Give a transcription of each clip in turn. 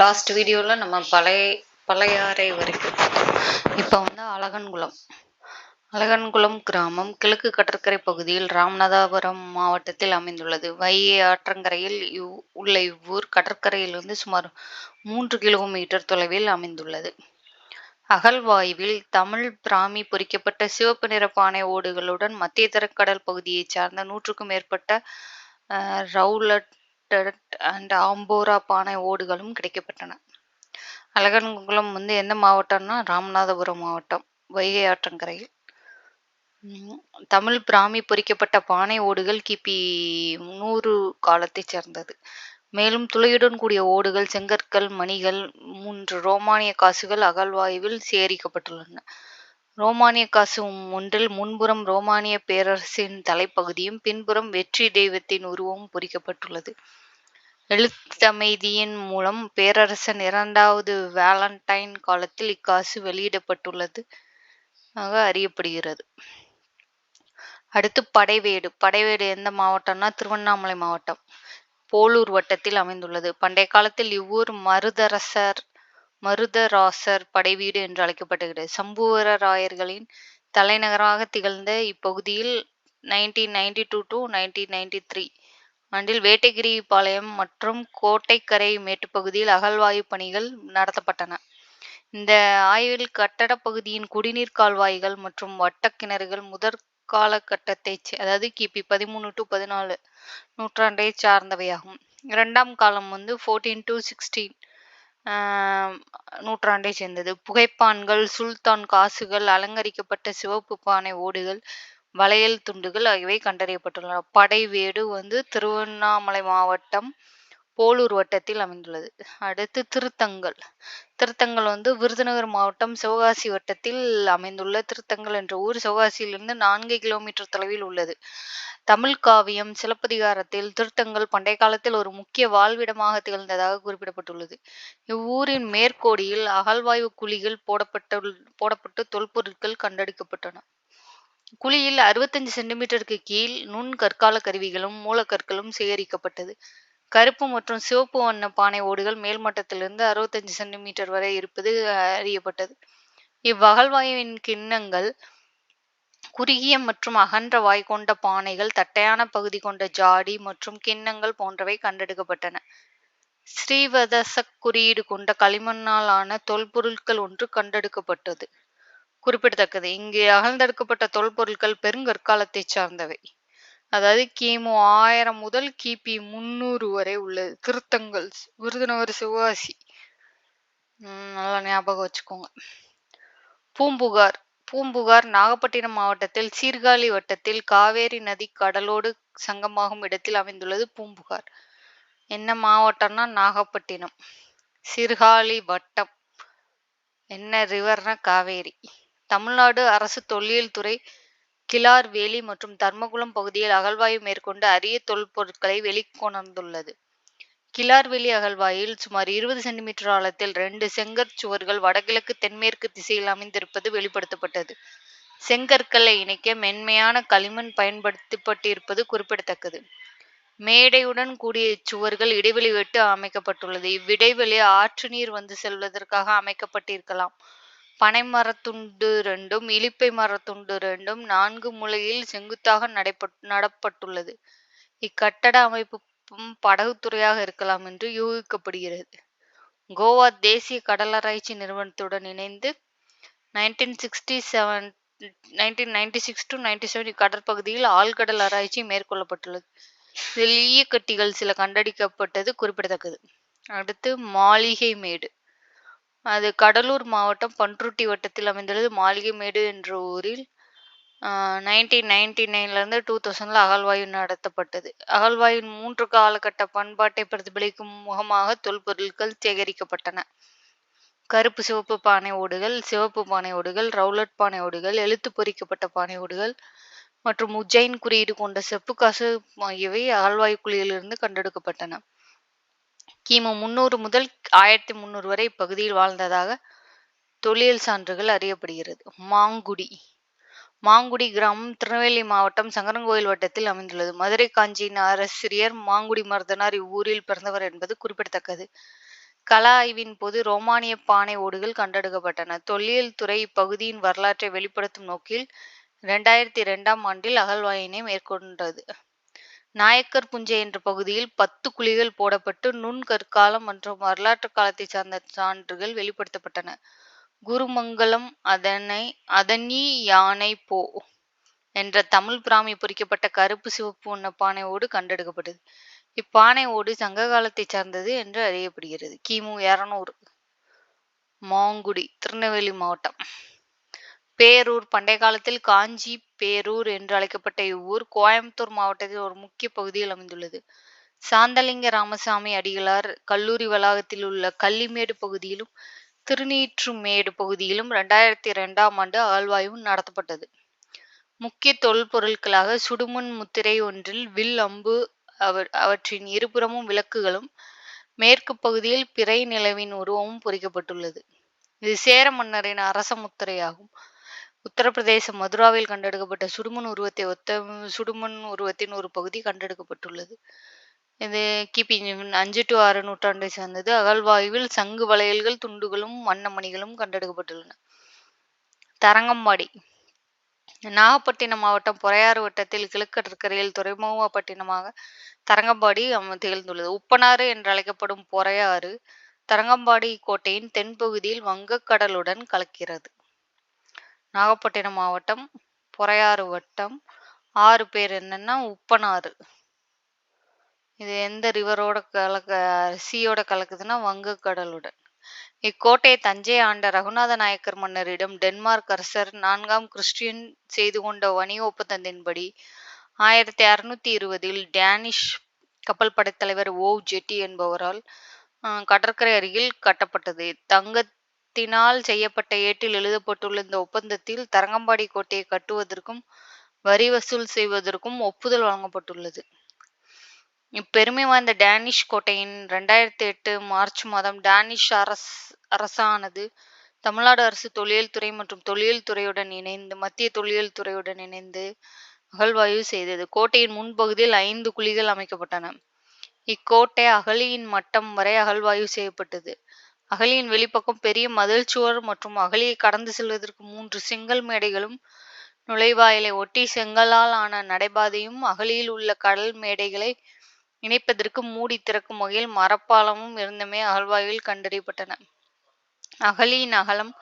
Last வீடியோவில் நம்ம பழைய பழையாறை வரைக்கும் இப்போ வந்து அழகன்குளம். அழகன்குளம் கிராமம் கிழக்கு கடற்கரை பகுதியில் ராமநாதபுரம் மாவட்டத்தில் அமைந்துள்ளது. வைகை ஆற்றங்கரையில் இவ் உள்ள இவ்வூர் கடற்கரையிலிருந்து சுமார் மூன்று கிலோமீட்டர் தொலைவில் அமைந்துள்ளது. அகழ்வாய்வில் தமிழ் பிராமி பொறிக்கப்பட்ட சிவப்பு நிற பானை ஓடுகளுடன் மத்திய தரக்கடல் பகுதியைச் சார்ந்த நூற்றுக்கும் மேற்பட்ட ரவுலட் அண்ட் ஆம்போரா பானை ஓடுகளும் கிடைக்கப்பட்டன அழகன்குளம் வந்து எந்த மாவட்டம்னா ராமநாதபுரம் மாவட்டம் வைகை ஆற்றங்கரையில். தமிழ் பிராமி பொறிக்கப்பட்ட பானை ஓடுகள் கிபி நூறு காலத்தைச் சேர்ந்தது. மேலும் துளையுடன் கூடிய ஓடுகள் செங்கற்கள் மணிகள் மூன்று ரோமானிய காசுகள் அகழ்வாய்வில் சேகரிக்கப்பட்டுள்ளன. ரோமானிய காசு ஒன்றில் முன்புறம் ரோமானிய பேரரசின் தலைப்பகுதியும் பின்புறம் வெற்றி தெய்வத்தின் உருவமும் பொறிக்கப்பட்டுள்ளது. எழுத்தமைதியின் மூலம் பேரரசன் இரண்டாவது வேலண்டைன் காலத்தில் இக்காசு வெளியிடப்பட்டுள்ளது ஆக அறியப்படுகிறது. அடுத்து படைவேடு. படைவேடு எந்த மாவட்டம்னா திருவண்ணாமலை மாவட்டம். போலூர் வட்டத்தில் அமைந்துள்ளது. பண்டைய காலத்தில் இவ்வூர் மருதரசர் மருதராசர் படைவீடு என்று அழைக்கப்படுகிறது சம்புவரராயர்களின் தலைநகராக திகழ்ந்த இப்பகுதியில் nineteen ninety two to nineteen ninety three ஆண்டில் வேட்டகிரி பாளையம் மற்றும் கோட்டைக்கரை மேட்டுப்பகுதியில் அகழ்வாய்வு பணிகள் நடத்தப்பட்டன. இந்த ஆய்வில் கட்டடப் பகுதியின் குடிநீர் கால்வாய்கள் மற்றும் வட்டக்கிணறுகள் முதற் காலகட்டத்தை அதாவது கிபி பதிமூணு டு பதினாலு நூற்றாண்டை சார்ந்தவையாகும். இரண்டாம் காலம் வந்து ஃபோர்டீன் டு சிக்ஸ்டீன் நூற்றாண்டை சேர்ந்தது. புகைப்பான்கள் சுல்தான் காசுகள் அலங்கரிக்கப்பட்ட சிவப்பு பானை ஓடுகள் வளையல் துண்டுகள் ஆகியவை கண்டறியப்பட்டுள்ளன. படைவேடு வந்து திருவண்ணாமலை மாவட்டம் போலூர் வட்டத்தில் அமைந்துள்ளது. அடுத்து திருத்தங்கல். திருத்தங்கல் வந்து விருதுநகர் மாவட்டம் சிவகாசி வட்டத்தில் அமைந்துள்ள திருத்தங்கல் என்ற ஊர். சிவகாசியிலிருந்து நான்கு கிலோமீட்டர் தொலைவில் உள்ளது. தமிழ் காவியம் சிலப்பதிகாரத்தில் திருத்தங்கல் பண்டைய காலத்தில் ஒரு முக்கிய வாழ்விடமாக திகழ்ந்ததாக குறிப்பிடப்பட்டுள்ளது. இவ்வூரின் மேற்கோடியில் அகழ்வாய்வு குழிகள் போடப்பட்டு போடப்பட்டு தொல்பொருட்கள் கண்டெடுக்கப்பட்டன. குழியில் அறுபத்தஞ்சு சென்டிமீட்டருக்கு கீழ் நுண் கற்கால கருவிகளும் மூலக்கற்களும் சேகரிக்கப்பட்டது. கருப்பு மற்றும் சிவப்பு வண்ண பானை ஓடுகள் மேல்மட்டத்திலிருந்து அறுபத்தஞ்சு சென்டிமீட்டர் வரை இருப்பது அறியப்பட்டது. இவ்வகழ்வாயுவின் கிண்ணங்கள் குறுகிய மற்றும் அகன்ற வாய் கொண்ட பானைகள் தட்டையான பகுதி கொண்ட ஜாடி மற்றும் கிண்ணங்கள் போன்றவை கண்டெடுக்கப்பட்டன. ஸ்ரீவதசக் குறியீடு கொண்ட களிமண்ணால் ஆன தொல்பொருட்கள் ஒன்று கண்டெடுக்கப்பட்டது. குறிப்பிடத்தக்கது. இங்கு அகழ்ந்தெடுக்கப்பட்ட தொல்பொருட்கள் பெருங்கற்காலத்தைச் சார்ந்தவை. அதாவது கிமு ஆயிரம் முதல் கிபி முன்னூறு வரை உள்ளது. திருத்தங்கள் விருதுநகர் சிவகாசி உம் நல்லா ஞாபகம் வச்சுக்கோங்க. பூம்புகார் பூம்புகார் நாகப்பட்டினம் மாவட்டத்தில் சீர்காழி வட்டத்தில் காவேரி நதி கடலோடு சங்கமாகும் இடத்தில் அமைந்துள்ளது பூம்புகார். என்ன மாவட்டம்னா நாகப்பட்டினம். சீர்காழி வட்டம். என்ன ரிவர்னா காவேரி. தமிழ்நாடு அரசு தொல்லியல் துறை கிளார் வேலி மற்றும் தர்மகுளம் பகுதியில் அகழ்வாய்வு மேற்கொண்டு அரிய தொல்பொருட்களை வெளிக்கொணர்ந்துள்ளது. கிளார்வெளி அகழ்வாயில் சுமார் இருபது சென்டிமீட்டர் ஆழத்தில் ரெண்டு செங்கற் சுவர்கள் வடகிழக்கு தென்மேற்கு திசையில் அமைந்திருப்பது வெளிப்படுத்தப்பட்டது. செங்கற்களை இணைக்க மென்மையான களிமண் பயன்படுத்தப்பட்டிருப்பது குறிப்பிடத்தக்கது. மேடையுடன் கூடிய இச்சுவர்கள் இடைவெளி விட்டு அமைக்கப்பட்டுள்ளது. இவ்விடைவெளி ஆற்று நீர் வந்து செல்வதற்காக அமைக்கப்பட்டிருக்கலாம். பனை மரத்துண்டு ரெண்டும் இலிப்பை மரத்துண்டு ரெண்டும் நான்கு முலையில் செங்குத்தாக நடைபெற் நடப்பட்டுள்ளது. இக்கட்டட அமைப்பும் படகுத்துறையாக இருக்கலாம் என்று யூகிக்கப்படுகிறது. கோவா தேசிய கடலாராய்ச்சி நிறுவனத்துடன் இணைந்து nineteen sixty seven nineteen ninety six to ninety seven கடற்பகுதியில் ஆழ்கடல் ஆராய்ச்சி மேற்கொள்ளப்பட்டுள்ளது. இதில் ஈயக்கட்டிகள் சில கண்டடிக்கப்பட்டது குறிப்பிடத்தக்கது. அடுத்து மாளிகை மேடு அது கடலூர் மாவட்டம் பண்ருட்டி வட்டத்தில் அமைந்துள்ளது. மாளிகைமேடு என்ற ஊரில் நைன்டீன் நைன்டி நைன்லேருந்து டூ தௌசண்டில் அகழ்வாய்வு நடத்தப்பட்டது. அகழ்வாயின் மூன்று காலகட்ட பண்பாட்டை பிரதிபலிக்கும் முகமாக தொல்பொருட்கள் சேகரிக்கப்பட்டன. கருப்பு சிவப்பு பானை ஓடுகள் சிவப்பு பானை ஓடுகள் ரவுலட் பானை ஓடுகள் எழுத்து பொறிக்கப்பட்ட பானை ஓடுகள் மற்றும் உஜ்ஜைன் குறியீடு கொண்ட செப்பு காசு ஆகியவை அகழ்வாய்வு குழியிலிருந்து கண்டெடுக்கப்பட்டன. கிமு முன்னூறு முதல் ஆயிரத்தி முந்நூறு வரை இப்பகுதியில் வாழ்ந்ததாக தொல்லியல் சான்றுகள் அறியப்படுகிறது. மாங்குடி. மாங்குடி கிராமம் திருநெல்வேலி மாவட்டம் சங்கரங்கோயில் வட்டத்தில் அமைந்துள்ளது. மதுரை காஞ்சியின் அரசிரியர் மாங்குடி மருதனார் இவ்வூரில் பிறந்தவர் என்பது குறிப்பிடத்தக்கது. கல ஆய்வின் போது ரோமானிய பானை ஓடுகள் கண்டெடுக்கப்பட்டன. தொல்லியல் துறை இப்பகுதியின் வரலாற்றை வெளிப்படுத்தும் நோக்கில் இரண்டாயிரத்தி இரண்டாம் ஆண்டில் அகழ்வாயினை மேற்கொண்டது. நாயக்கர் புஞ்சை என்ற பகுதியில் பத்து குழிகள் போடப்பட்டு நுண் கற்காலம் மற்றும் வரலாற்று காலத்தை சார்ந்த சான்றுகள் வெளிப்படுத்தப்பட்டன. குருமங்கலம் அதனை அதனி யானை போ என்ற தமிழ் பிராமி பொறிக்கப்பட்ட கருப்பு சிவப்பு வண்ண பானை ஓடு கண்டெடுக்கப்பட்டது. இப்பானை ஓடு சங்க காலத்தை சார்ந்தது என்று அறியப்படுகிறது. கிமு இருநூறு. மாங்குடி திருநெல்வேலி மாவட்டம். பேரூர் பண்டைய காலத்தில் காஞ்சி பேரூர் என்று அழைக்கப்பட்ட இவ்வூர் கோயம்புத்தூர் மாவட்டத்தில் ஒரு முக்கிய பகுதியில் அமைந்துள்ளது. சாந்தலிங்க ராமசாமி அடிகளார் கல்லூரி வளாகத்தில் உள்ள கள்ளிமேடு பகுதியிலும் திருநீற்றுமேடு பகுதியிலும் இரண்டாயிரத்தி இரண்டாம் ஆண்டு அகழ்வாய்வு நடத்தப்பட்டது. முக்கிய தொல்பொருட்களாக சுடுமண் முத்திரை ஒன்றில் வில் அம்பு அவர் அவற்றின் இருபுறமும் விளக்குகளும் மேற்கு பகுதியில் பிறை நிலவின் உருவமும் பொறிக்கப்பட்டுள்ளது. இது சேர மன்னரின் அரச முத்திரையாகும். உத்தரப்பிரதேச மதுராவில் கண்டெடுக்கப்பட்ட சுடுமண் உருவத்தை ஒத்த சுடுமண் உருவத்தின் ஒரு பகுதி கண்டெடுக்கப்பட்டுள்ளது. இது கிபி அஞ்சு டு ஆறு நூற்றாண்டை சார்ந்தது. அகழ்வாயுவில் சங்கு வளையல்கள் துண்டுகளும் வண்ணமணிகளும் கண்டெடுக்கப்பட்டுள்ளன. தரங்கம்பாடி. நாகப்பட்டினம் மாவட்டம் பொறையாறு வட்டத்தில் கிழக்கு கடற்கரையில் துறைமுகப்பட்டினமாக தரங்கம்பாடி திகழ்ந்துள்ளது. உப்பனாறு என்று அழைக்கப்படும் பொறையாறு தரங்கம்பாடி கோட்டையின் தென்பகுதியில் வங்கக்கடலுடன் கலக்கிறது. நாகப்பட்டினம் மாவட்டம் பொறையாறு வட்டம். ஆறு பேர் என்னன்னா உப்பனாறு. இது எந்த ரிவரோட கலக்க சீயோட கலக்குதுன்னா வங்கக்கடலுடன். இக்கோட்டையை தஞ்சை ஆண்ட ரகுநாத நாயக்கர் மன்னரிடம் டென்மார்க் அரசர் நான்காம் கிறிஸ்டியன் செய்து கொண்ட வணிக ஒப்பந்தத்தின்படி ஆயிரத்தி அறுநூத்தி இருபதில் டேனிஷ் கப்பல் படைத்தலைவர் ஓவ் ஜெட்டி என்பவரால் கடற்கரை அருகில் கட்டப்பட்டது. தங்கத்தினால் செய்யப்பட்ட ஏட்டில் எழுதப்பட்டுள்ள இந்த ஒப்பந்தத்தில் தரங்கம்பாடி கோட்டையை கட்டுவதற்கும் வரி வசூல் செய்வதற்கும் ஒப்புதல் வழங்கப்பட்டுள்ளது. இப்பெருமை வாய்ந்த டேனிஷ் கோட்டையின் ரெண்டாயிரத்தி எட்டு மார்ச் மாதம் டேனிஷ் அரஸ் அரசானது தமிழ்நாடு அரசு தொழில் துறை மற்றும் தொழில் துறையுடன் இணைந்து மத்திய தொழில் துறையுடன் இணைந்து அகழ்வாய்வு செய்தது. கோட்டையின் முன்பகுதியில் ஐந்து குழிகள் அமைக்கப்பட்டன. இக்கோட்டை அகழியின் மட்டம் வரை அகழ்வாய்வு செய்யப்பட்டது. அகழியின் வெளிப்பக்கம் பெரிய மதில் சுவர் மற்றும் அகழியை கடந்து செல்வதற்கு மூன்று செங்கல் மேடைகளும் நுழைவாயிலை ஒட்டி செங்கலால் ஆன நடைபாதையும் அகழியில் உள்ள கடல் மேடைகளை இணைப்பதற்கு மூடி திறக்கும் வகையில் மரப்பாலமும் இருந்தமே அகழ்வாய்வில் கண்டறியப்பட்டன. அகழியின் அகலம்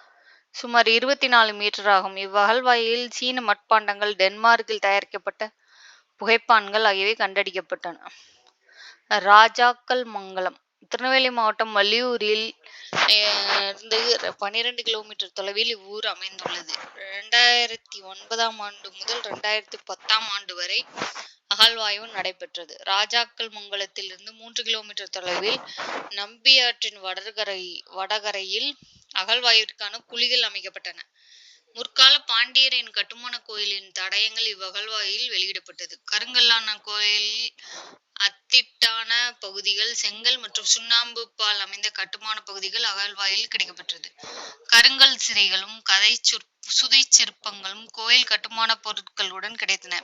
சுமார் இருபத்தி நாலு மீட்டர் ஆகும். இவ்வகழ்வாயில் சீன மட்பாண்டங்கள் டென்மார்க்கில் தயாரிக்கப்பட்ட புகைப்பான்கள் ஆகியவை கண்டடிக்கப்பட்டன ராஜாக்கள் மங்கலம் திருநெல்வேலி மாவட்டம் வள்ளியூரில் இருந்து பன்னிரெண்டு கிலோமீட்டர் தொலைவில் இவ்வூர் அமைந்துள்ளது. ரெண்டாயிரத்தி ஒன்பதாம் ஆண்டு முதல் ரெண்டாயிரத்தி பத்தாம் ஆண்டு வரை அகழ்வாய்வு நடைபெற்றது. ராஜாக்கள் மங்கலத்திலிருந்து மூன்று கிலோமீட்டர் தொலைவில் நம்பியாற்றின் வடகரை வடகரையில் அகழ்வாய்விற்கான குழிகள் அமைக்கப்பட்டன. முற்கால பாண்டியரின் கட்டுமான கோயிலின் தடயங்கள் இவ்வகழ்வாயில் வெளியிடப்பட்டது. கருங்கல்லான கோயில் அத்திட்டான பகுதிகள் செங்கல் மற்றும் சுண்ணாம்பு பால் அமைந்த கட்டுமான பகுதிகள் அகழ்வாயில் கிடைக்கப்பெற்றது. கருங்கல் சிறைகளும் கதை சொற் சுதை சிற்பங்களும் கோயில் கட்டுமான பொருட்களுடன் கிடைத்தன.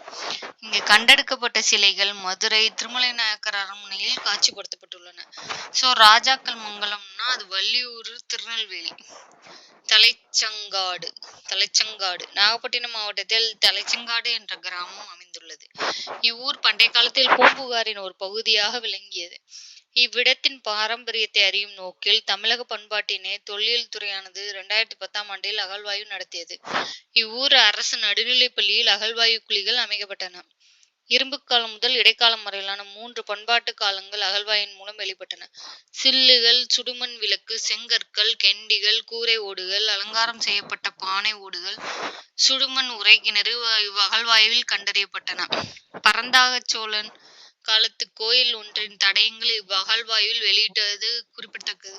இங்கு கண்டெடுக்கப்பட்ட சிலைகள் மதுரை திருமலை நாயக்கர் அரண்மனையில் காட்சிப்படுத்தப்பட்டுள்ளன. சோ ராஜாக்கள் மங்கலம்னா அது வள்ளியூர் திருநெல்வேலி. தலைச்சங்காடு தலைச்சங்காடு. நாகப்பட்டினம் மாவட்டத்தில் தலைச்சங்காடு என்ற கிராமம் அமைந்துள்ளது. இவ்வூர் பண்டைய காலத்தில் பூம்புகாரின் ஒரு பகுதியாக விளங்கியது. இவ்விடத்தின் பாரம்பரியத்தை அறியும் நோக்கில் தமிழக பண்பாட்டினை தொல்லியல் துறையானது இரண்டாயிரத்தி பத்தாம் ஆண்டில் அகழ்வாய்வு நடத்தியது. இவ்வூர் அரசு நடுநிலைப் பள்ளியில் அகழ்வாய்வு குழிகள் அமைக்கப்பட்டன. இரும்பு காலம் முதல் இடைக்காலம் வரையிலான மூன்று பண்பாட்டு காலங்கள் அகழ்வாயின் மூலம் வெளிப்பட்டன. சில்லுகள் சுடுமண் விளக்கு செங்கற்கள் கெண்டிகள் கூரை ஓடுகள் அலங்காரம் செய்யப்பட்ட பானை ஓடுகள் சுடுமண் உரைக்கிணறு இவ்வகழ்வாய்வில் கண்டறியப்பட்டன. பரந்தாக சோழன் காலத்து கோயில் ஒன்றின் தடயங்களை இவ்வகழ்வாய்வில் வெளியிட்டது குறிப்பிடத்தக்கது.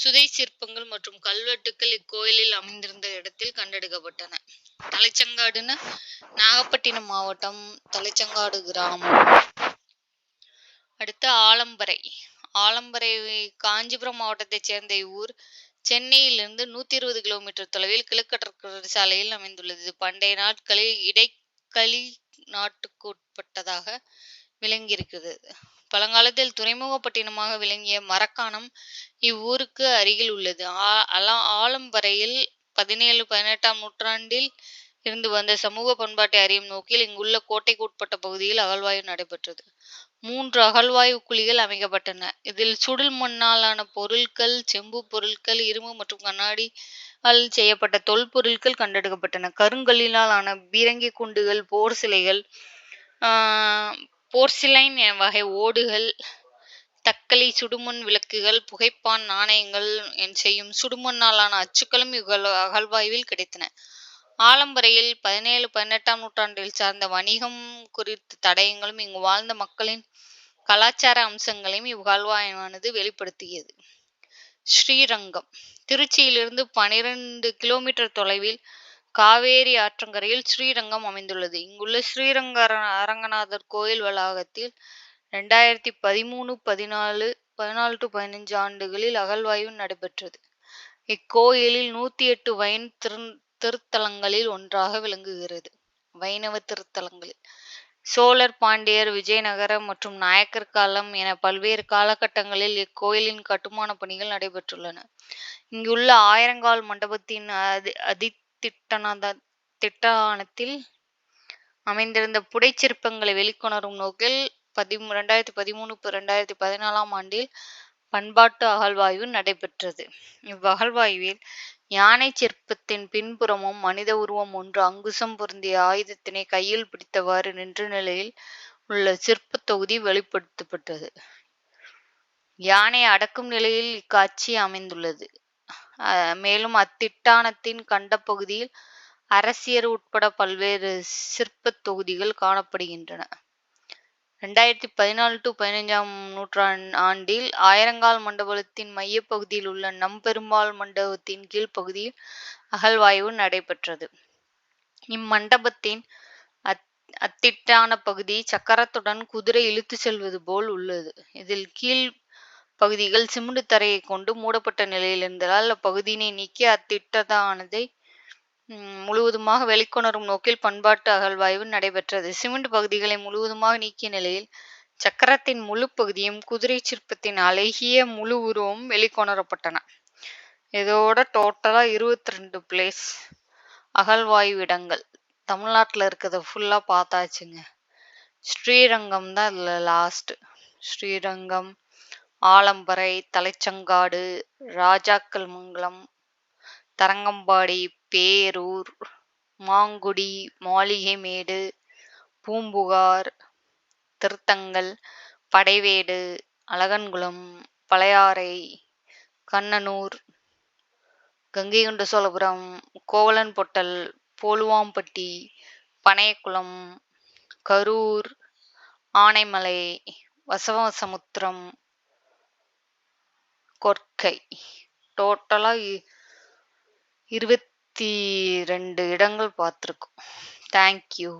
சுதை சிற்பங்கள் மற்றும் கல்வெட்டுக்கள் இக்கோயிலில் அமைந்திருந்த இடத்தில் கண்டெடுக்கப்பட்டன. தலைச்சங்காடுன்னு நாகப்பட்டினம் மாவட்டம் தலைச்சங்காடு கிராமம். அடுத்து ஆலம்பரை ஆலம்பரை காஞ்சிபுரம் மாவட்டத்தைச் சேர்ந்த இவ்வூர் சென்னையிலிருந்து நூற்றி இருபது கிலோமீட்டர் தொலைவில் கிழக்கடற்கரை சாலையில் அமைந்துள்ளது. பண்டைய நாட்களில் இடைக்கலி நாட்டுக்குட்பட்டதாக விளங்கியிருக்குது. பழங்காலத்தில் துறைமுகப்பட்டினமாக விளங்கிய மரக்காணம் இவ்வூருக்கு அருகில் உள்ளது. ஆ- அலா ஆலம்பரையில் பதினேழு பதினெட்டாம் நூற்றாண்டில் இருந்து வந்த சமூக பண்பாட்டை அறியும் நோக்கில் இங்குள்ள கோட்டைக்கு உட்பட்ட பகுதியில் அகழ்வாய்வு நடைபெற்றது. மூன்று அகழ்வாய்வு குழிகள் அமைக்கப்பட்டன. இதில் சுடுல் மண்ணாலான பொருட்கள் செம்பு பொருட்கள் இரும்பு மற்றும் கண்ணாடி கண்ணாடியால் செய்யப்பட்ட தொல்பொருட்கள் கண்டெடுக்கப்பட்டன. கருங்கல்லினால் ஆன பீரங்கி குண்டுகள் போர் சிலைகள் போர்சிலைன் வகை ஓடுகள் தக்கலை சுடுமண் விளக்குகள் புகைப்பான் நாணயங்கள் என் செய்யும் சுடுமண்ணாலான அச்சுக்களும் இவ்வகழ் அகழ்வாய்வில் கிடைத்தன. ஆலம்பரையில் பதினேழு பதினெட்டாம் நூற்றாண்டில் சார்ந்த வணிகம் குறித்த தடயங்களும் இங்கு வாழ்ந்த மக்களின் கலாச்சார அம்சங்களையும் இவ்வகழ்வாய்வானது வெளிப்படுத்தியது. ஸ்ரீரங்கம் திருச்சியிலிருந்து பனிரெண்டு கிலோமீட்டர் தொலைவில் காவேரி ஆற்றங்கரையில் ஸ்ரீரங்கம் அமைந்துள்ளது. இங்குள்ள ஸ்ரீரங்க அரங்கநாதர் கோயில் வளாகத்தில் ரெண்டாயிரத்தி பதிமூணு பதினாலு பதினாலு டு பதினஞ்சு ஆண்டுகளில் அகழ்வாய்வு நடைபெற்றது. இக்கோயிலில் நூத்தி எட்டு வைன் திரு திருத்தலங்களில் ஒன்றாக விளங்குகிறது. வைணவ திருத்தலங்களில் சோழர் பாண்டியர் விஜயநகர மற்றும் நாயக்கர் காலம் என பல்வேறு காலகட்டங்களில் இக்கோயிலின் கட்டுமான பணிகள் நடைபெற்றுள்ளன. இங்குள்ள ஆயிரங்கால் மண்டபத்தின் அதி அதித்திட்டனத திட்டானத்தில் அமைந்திருந்த புடைச்சிற்பங்களை வெளிக்கொணரும் நோக்கில் பதிமூ ரெண்டாயிரத்தி பதிமூணு ரெண்டாயிரத்தி பதினாலாம் ஆண்டில் பண்பாட்டு அகழ்வாய்வு நடைபெற்றது. இவ்வகழ்வாய்வில் யானை சிற்பத்தின் பின்புறமும் மனித உருவம் ஒன்று அங்குசம் பொருந்திய ஆயுதத்தினை கையில் பிடித்தவாறு நின்ற நிலையில் உள்ள சிற்பத் தொகுதி வெளிப்படுத்தப்பட்டது. யானை அடக்கும் நிலையில் இக்காட்சி அமைந்துள்ளது. மேலும் அத்திட்டானத்தின் கண்ட பகுதியில் அரசியர் உட்பட பல்வேறு சிற்பத் தொகுதிகள் காணப்படுகின்றன. ரெண்டாயிரத்தி பதினாலு டு பதினைஞ்சாம் நூற்றாண்டு ஆண்டில் ஆயிரங்கால் மண்டபத்தின் மையப்பகுதியில் உள்ள நம்பெருமாள் மண்டபத்தின் கீழ்ப்பகுதியில் அகழ்வாய்வு நடைபெற்றது. இம்மண்டபத்தின் அத் அத்திட்டான பகுதி சக்கரத்துடன் குதிரை இழுத்து செல்வது போல் உள்ளது. இதில் கீழ் பகுதிகள் சிமெண்ட் தரையை கொண்டு மூடப்பட்ட நிலையில் இருந்ததால் அப்பகுதியினை நீக்கி அத்திட்டதானதை முழுவதுமாக வெளிக்கொணரும் நோக்கில் பண்பாட்டு அகழ்வாய்வு நடைபெற்றது. சிமெண்ட் பகுதிகளை முழுவதுமாக நீக்கிய நிலையில் சக்கரத்தின் முழு பகுதியும் குதிரை சிற்பத்தின் அழகிய முழு உருவமும் வெளிக்கொணரப்பட்டன. இதோட டோட்டலா இருபத்தி ரெண்டு பிளேஸ் அகழ்வாய்வு இடங்கள். தமிழ்நாட்டில் இருக்கிறத ஃபுல்லாக பார்த்தாச்சுங்க. ஸ்ரீரங்கம் தான் இதில் லாஸ்ட் ஸ்ரீரங்கம் ஆலம்பரை தலைச்சங்காடு ராஜாக்கள் மங்கலம் தரங்கம்பாடி பேரூர் மாங்குடி மாளிகைமேடு பூம்புகார் திருத்தங்கல் படைவேடு அழகன்குளம் பழையாறை கண்ணனூர் கங்கைகொண்ட சோழபுரம் கோவலன் பொட்டல் போலுவாம்பட்டி பனையக்குளம் கரூர் ஆனைமலை வசவசமுத்திரம் கொற்கை. டோட்டலாக இருபத்தி ரெண்டு இடங்கள் பார்த்துருக்கோம். தேங்க்யூ